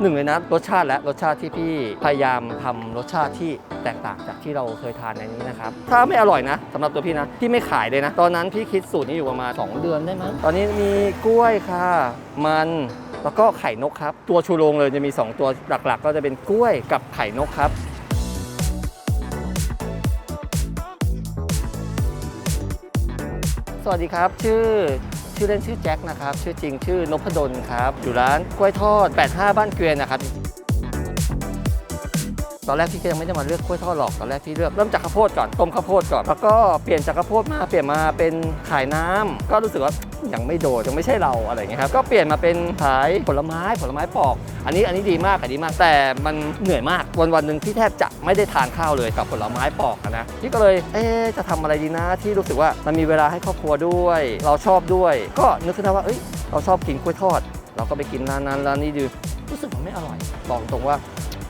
หนึ่งเลยนะรสชาติและรสชาติที่พี่พยายามทำรสชาติที่แตกต่างจากที่เราเคยทานในนี้นะครับ ถ้าไม่อร่อยนะสำหรับตัวพี่นะพี่ไม่ขายเลยนะ ตอนนั้นพี่คิดสูตรนี้อยู่ประมาณ2เดือนได้มั้งตอนนี้มีกล้วยค่ะ มันแล้วก็ไข่นกครับ ตัวชูโรงเลยจะมี 2 ตัวหลักๆ ก็จะเป็นกล้วยกับไข่นกครับสวัสดีครับ ชื่อ ชื่อเล่นชื่อแจ็คนะครับ ชื่อจริงชื่อนพดลครับ อยู่ร้านกล้วยทอด 85 บ้านเกวียนนะครับ ตอนแรกพี่ก็ยังไม่ได้มาเลือกกล้วยทอดหรอกตอนแรกพี่เลือกเริ่มจากข้าวโพดก่อนต้มข้าวโพดก่อนแล้วก็เปลี่ยนจากข้าวโพดมาเปลี่ยนมาเป็นขายน้ำก็รู้สึกว่ายังไม่โดดยังไม่ใช่เราอะไรเงี้ยครับก็เปลี่ยนมาเป็นขายผลไม้ผลไม้ปอก อันนี้อันนี้ดีมากอันนี้มากแต่มันเหนื่อยมากวันวันหนึ่งพี่แทบจะไม่ได้ทานข้าวเลยกับผลไม้ปอกนะพี่ก็เลยเอ๊จะทำอะไรดีนะที่รู้สึกว่ามันมีเวลาให้ครอบครัวด้วย เราชอบด้วย ก็นึกขึ้นได้ว่าเอ้ยเราชอบกินกล้วยทอด เราก็ไปกินร้านนั้นร้านนี้ดูรู้สึกมันไม่อร่อยบอกตรงว่า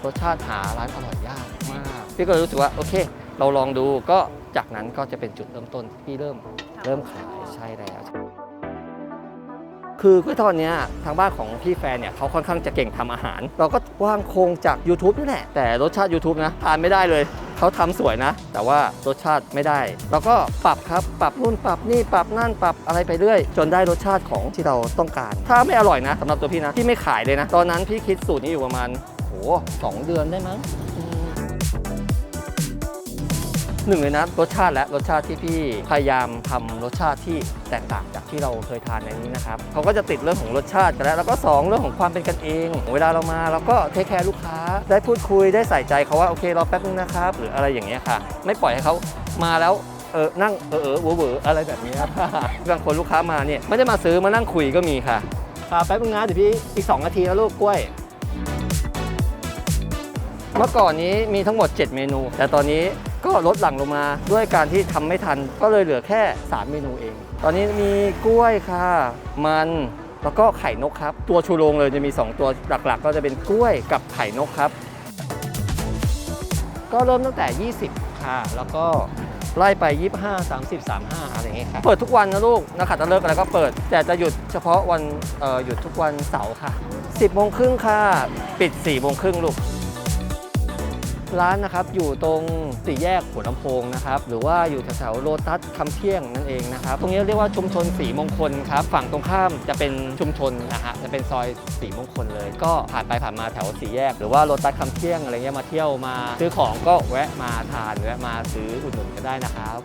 รสชาติหาร้านอร่อยยากมาก พี่ก็เลยรู้สึกว่าโอเค เราลองดูก็จากนั้นก็จะเป็นจุดเริ่มต้นที่พี่เริ่มเริ่มขายใช่แล้ว คือกล้วยทอดเนี้ยทางบ้านของพี่แฟนเนี่ยเขาค่อนข้างจะเก่งทำอาหาร เราก็วางโครงจาก YouTube นี่แหละ แต่รสชาติ YouTube นะทานไม่ได้เลยเขาทำสวยนะ แต่ว่ารสชาติไม่ได้ เราก็ปรับครับปรับนู่นปรับนี่ปรับนั่นปรับอะไรไปเรื่อย จนได้รสชาติของที่เราต้องการ ถ้าไม่อร่อยนะสำหรับตัวพี่นะพี่ไม่ขายเลยนะ ตอนนั้นพี่คิดสูตรนี้อยู่ประมาณ โหสองเดือนได้มั้งอืมหนึ่งเลยนะรสชาติและรสชาติที่พี่พยายามทำรสชาติที่แตกต่างจากที่เราเคยทานในนี้นะครับเขาก็จะติดเรื่องของรสชาติกันแล้วแล้วก็สองเรื่องของความเป็นกันเอง เวลาเรามาเราก็เทคแคร์ลูกค้า ได้พูดคุยได้ใส่ใจเขาว่าโอเครอแป๊บนึงนะครับ หรืออะไรอย่างเงี้ยค่ะ ไม่ปล่อยให้เขามาแล้วเออนั่งเออเออเวอร์เวอร์อะไรแบบนี้ครับบางคนลูกค้ามาเนี่ยไม่ได้มาซื้อมานั่งคุยก็มีค่ะค่ะแป๊บนึงนะเดี๋ยวพี่อีก 2 นาทีนะลูกกล้วย เมื่อก่อนนี้มีทั้งหมด 7 เมนู แต่ตอนนี้ก็ลดหลั่งลงมาด้วยการที่ทำไม่ทัน ก็เลยเหลือแค่ 3 เมนูเอง ตอนนี้มีกล้วยค่ะ มันแล้วก็ไข่นกครับ ตัวชูโรงเลยจะมี 2 ตัวหลักๆ ก็จะเป็นกล้วยกับไข่นกครับ ก็เริ่มตั้งแต่ 20 ค่ะ แล้วก็ไล่ไป 25 30 35 อะไรอย่างเงี้ยครับเปิดทุกวันนะลูกนักขัตฤกษ์อะไรก็เปิด แต่จะหยุดเฉพาะวันหยุดทุกวันเสาร์ค่ะ 10โมงครึ่งค่ะ ปิด4โมงครึ่งลูก ร้านนะครับอยู่ตรงสี่แยกหัวลำโพงนะครับหรือว่าอยู่แถวๆโลตัสคำเที่ยงนั่นเองนะครับตรงนี้เรียกว่าชุมชนสีมงคลครับฝั่งตรงข้ามจะเป็นชุมชนนะฮะจะเป็นซอยสีมงคลเลย ก็ผ่านไปผ่านมาแถวสี่แยก หรือว่าโลตัสคำเที่ยงอะไรเงี้ยมาเที่ยวมา ซื้อของก็แวะมาทานแวะมาซื้ออุดหนุนก็ได้นะครับ